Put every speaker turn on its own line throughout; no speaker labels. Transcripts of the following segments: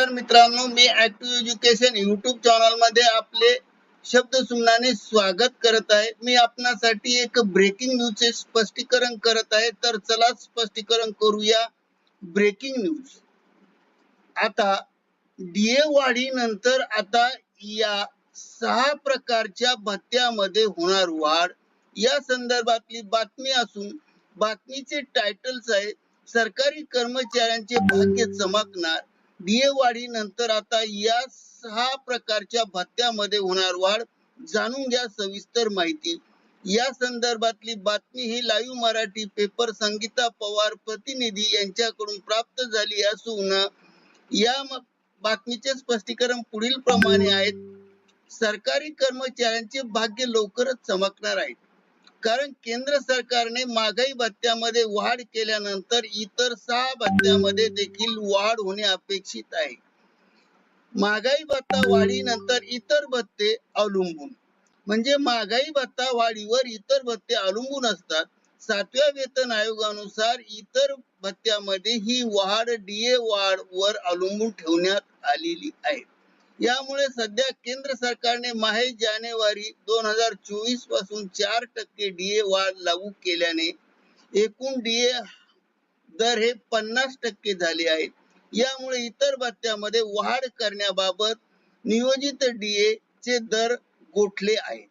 तर मित्रांनो मी ऍक्टिव्ह एज्युकेशन युट्यूब चॅनलमध्ये आपले शब्द सुमनाने स्वागत करत आहे. मी आपणासाठी एक ब्रेकिंग न्यूज चे स्पष्टीकरण करत आहे. तर चला स्पष्टीकरण करूया ब्रेकिंग न्यूज आता डीए वाढी नंतर आता या सहा प्रकारच्या भत्त्यामध्ये होणार वाढ. या संदर्भातली बातमी असून बातमीचे टायटल्स आहे सरकारी कर्मचाऱ्यांचे भाग्य चमकणार नंतर आता या सहा प्रकारच्या भत्त्यामध्ये होणार वाढ जाणून घ्या सविस्तर माहिती. या संदर्भातली बातमी ही लाईव्ह मराठी पेपर संगीता पवार प्रतिनिधी यांच्याकडून प्राप्त झाली असून या बातमीचे स्पष्टीकरण पुढील प्रमाणे आहेत. सरकारी कर्मचाऱ्यांचे भाग्य लवकरच चमकणार आहे. कारण केंद्र सरकारने महागाई भत्त्यामध्ये वाढ केल्यानंतर इतर सहा भत्त्यामध्ये देखील वाढ होणे अपेक्षित आहे. महागाई भत्ता वाढीनंतर इतर भत्ते अवलंबून. म्हणजे महागाई भत्ता वाढीवर इतर भत्ते अवलंबून असतात. सातव्या वेतन आयोगानुसार इतर भत्त्यामध्ये ही वाढ डीए वाढ वर अवलंबून ठेवण्यात आलेली आहे. यामुळे सध्या केंद्र सरकारने माहे जानेवारी दोन हजार चोवीसपासून चार टक्के डीए वाढ लागू केल्याने एकूण डीए दर हे पन्नास टक्के झाले आहेत. यामुळे इतर भत्त्यामध्ये वाढ करण्याबाबत नियोजित डीए चे दर गोठले आहेत.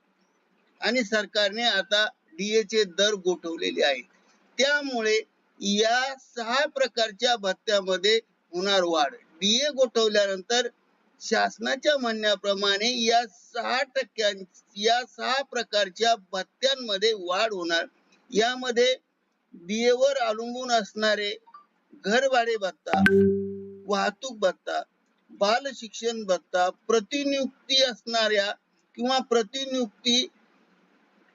आणि सरकारने आता डीए चे दर गोठवलेले आहेत. त्यामुळे या सहा प्रकारच्या भत्त्यामध्ये होणार वाढ. डीए गोठवल्यानंतर शासनाच्या म्हणण्याप्रमाणे या सहा टक्क्यां या सहा प्रकारच्या भत्त्यांमध्ये वाढ होणार. यामध्ये दियेवर अवलंबून असणारे घर भाडे भत्ता वाहतूक भत्ता बाल शिक्षण भत्ता प्रतिनियुक्ती असणाऱ्या किंवा प्रतिनियुक्ती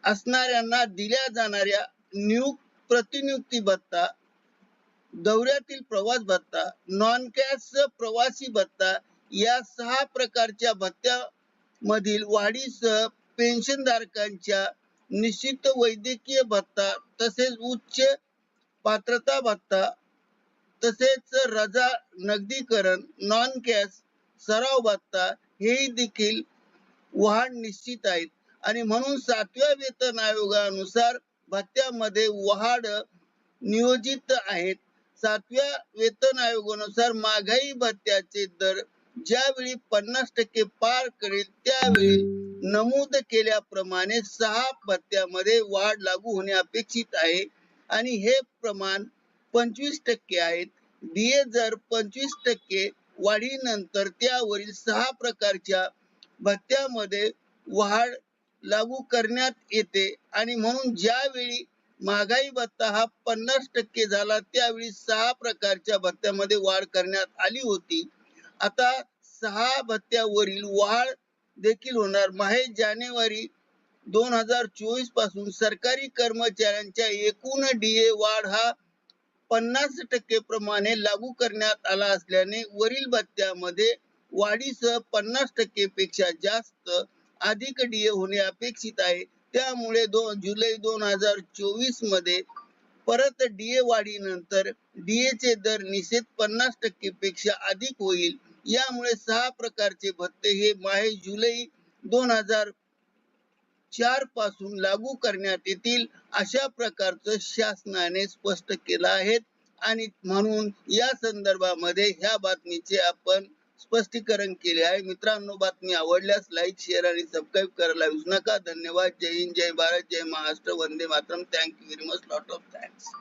असणाऱ्यांना दिल्या जाणाऱ्या नियुक्त प्रतिनियुक्ती भत्ता दौऱ्यातील प्रवास भत्ता नॉन कॅश प्रवासी भत्ता या सहा प्रकारच्या भत्त्या मधील वाढीसह पेन्शन धारकांच्या निश्चित वैद्यकीय भत्ता तसेच उच्च पात्रता भत्ता तसेच रजा नगदीकरण नॉन कॅश सराव भत्ता हे देखील वाढ निश्चित आहेत. आणि म्हणून सातव्या वेतन आयोगानुसार भत्त्यामध्ये वाढ नियोजित आहेत. सातव्या वेतन आयोगानुसार महागाई भत्त्याचे दर ज्यावेळी पन्नास टक्के पार करेल त्यावेळी नमूद केल्याप्रमाणे सहा भत्त्यामध्ये वाढ लागू होणे अपेक्षित आहे. आणि हे प्रमाण पंचवीस टक्के आहेत. डीए जर पंचवीस टक्के वाढीनंतर त्यावरील सहा प्रकारच्या भत्त्यामध्ये वाढ लागू करण्यात येते. आणि म्हणून ज्यावेळी महागाई भत्ता हा पन्नास टक्के झाला त्यावेळी सहा प्रकारच्या भत्त्यामध्ये वाढ करण्यात आली होती. आता सहा भत्त्यावरील वाढ देखील होणार. माहे जानेवारी दोन हजार चोवीसपासून सरकारी कर्मचाऱ्यांच्या एकूण डीए वाढ हा पन्नास टक्के प्रमाणे लागू करण्यात आला असल्याने वरील भत्त्यामध्ये वाढीसह पन्नास टक्के पेक्षा जास्त अधिक डीए होणे अपेक्षित आहे. त्यामुळे दोन जुलै दोन हजार चोवीसमध्ये परत डीए वाढीनंतर डीएचे दर निश्चित पन्नास टक्के पेक्षा अधिक होईल. यामुळे सहा प्रकारचे भत्ते हे माहे जुलै दोन हजार चारपासून लागू करण्यात येतील अशा प्रकारचं शासनाने स्पष्ट केलं आहे. आणि म्हणून या संदर्भामध्ये ह्या बातमीचे आपण स्पष्टीकरण केले आहे. मित्रांनो बातमी आवडल्यास लाईक शेअर आणि सबस्क्राईब करायला विसरू नका. धन्यवाद. जय हिंद जय भारत जय महाराष्ट्र. वंदे Mataram. Thank you very much lot of thanks